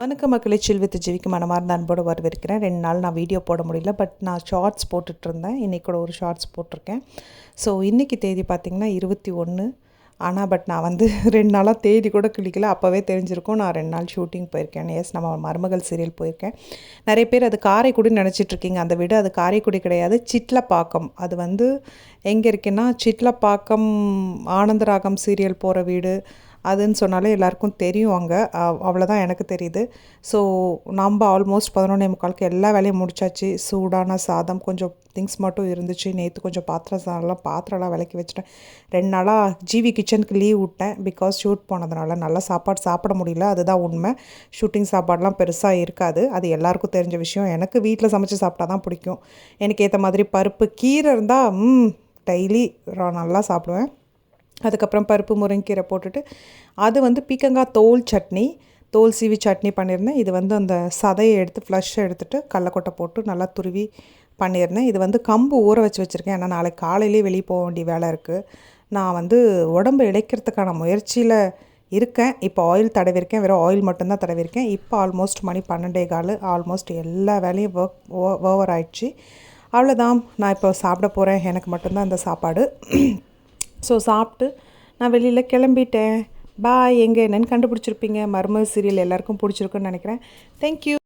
வணக்க மக்களை செல்வித்து வித் ஜீவிக்கு மனமார்ந்த அன்போடு வரவேற்கிறேன். ரெண்டு நாள் நான் வீடியோ போட முடியல பட் நான் ஷார்ட்ஸ் போட்டுட்ருந்தேன் இன்றைக்கி கூட ஒரு ஷார்ட்ஸ் போட்டிருக்கேன். ஸோ இன்றைக்கி தேதி பார்த்திங்கன்னா இருபத்தி ஒன்று ஆனால் பட் நான் வந்து ரெண்டு நாளாக தேதி கூட கிளிக்கல அப்போவே தெரிஞ்சிருக்கும். நான் ரெண்டு நாள் ஷூட்டிங் போயிருக்கேன். எஸ் நம்ம மருமகள் சீரியல் போயிருக்கேன். நிறைய பேர் அது காரைக்குடின்னு நினச்சிட்ருக்கீங்க அந்த வீடு அது காரைக்குடி கிடையாது. சிட்லப்பாக்கம். அது வந்து எங்கே இருக்குன்னா சிட்லப்பாக்கம் ஆனந்தராகம் சீரியல் போகிற வீடு. அதுன்னு சொன்னாலே எல்லாருக்கும் தெரியும் அங்கே. அவ்வளோதான் எனக்கு தெரியுது. ஸோ நம்ம ஆல்மோஸ்ட் பதினொன்னே முக்காலுக்கு எல்லா வேலையும் முடிச்சாச்சு. சூடான சாதம் கொஞ்சம் திங்ஸ் மட்டும் இருந்துச்சு. நேற்று கொஞ்சம் பாத்திரம் சாதம்லாம் பாத்திரம்லாம் விளக்கி வச்சுட்டேன். ரெண்டு நாளாக ஜிவி கிச்சனுக்கு லீவ் விட்டேன். பிகாஸ் ஷூட் போனதுனால நல்லா சாப்பாடு சாப்பிட முடியல. அதுதான் உண்மை. ஷூட்டிங் சாப்பாடெலாம் பெருசாக இருக்காது. அது எல்லாருக்கும் தெரிஞ்ச விஷயம். எனக்கு வீட்டில் சமைச்சு சாப்பிட்டா தான் பிடிக்கும். எனக்கு ஏற்ற மாதிரி பருப்பு கீரை இருந்தால் ம் டெய்லி நல்லா சாப்பிடுவேன். அதுக்கப்புறம் பருப்பு முருங்கீரை போட்டுட்டு அது வந்து பீக்கங்காய் தோல் சட்னி தோல் சீவி சட்னி பண்ணியிருந்தேன். இது வந்து அந்த சதையை எடுத்து ஃப்ளஷ்ஷை எடுத்துகிட்டு கடலக்கொட்டை போட்டு நல்லா துருவி பண்ணியிருந்தேன். இது வந்து கம்பு ஊற வச்சு வச்சுருக்கேன். ஏன்னா நாளைக்கு காலையிலே வெளியே போக வேண்டிய வேலை இருக்குது நான் வந்து உடம்பு இழைக்கிறதுக்கான முயற்சியில் இருக்கேன். இப்போ ஆயில் தடவிருக்கேன் வெறும் ஆயில் மட்டும்தான் தடவிருக்கேன் இப்போ ஆல்மோஸ்ட் மணி பன்னெண்டே கால். ஆல்மோஸ்ட் எல்லா வேலையும் ஒர்க் ஓவர் ஆயிடுச்சு. அவ்வளோதான் நான் இப்போ சாப்பிட போகிறேன் எனக்கு மட்டும்தான் அந்த சாப்பாடு. ஸோ சாப்பிட்டு நான் வெளியில் கிளம்பிட்டேன். பாய் எங்கே என்னென்னு கண்டுபிடிச்சிருப்பீங்க. மர்ம சீரியல் எல்லாருக்கும் பிடிச்சிருக்குன்னு நினைக்கிறேன். தேங்க்யூ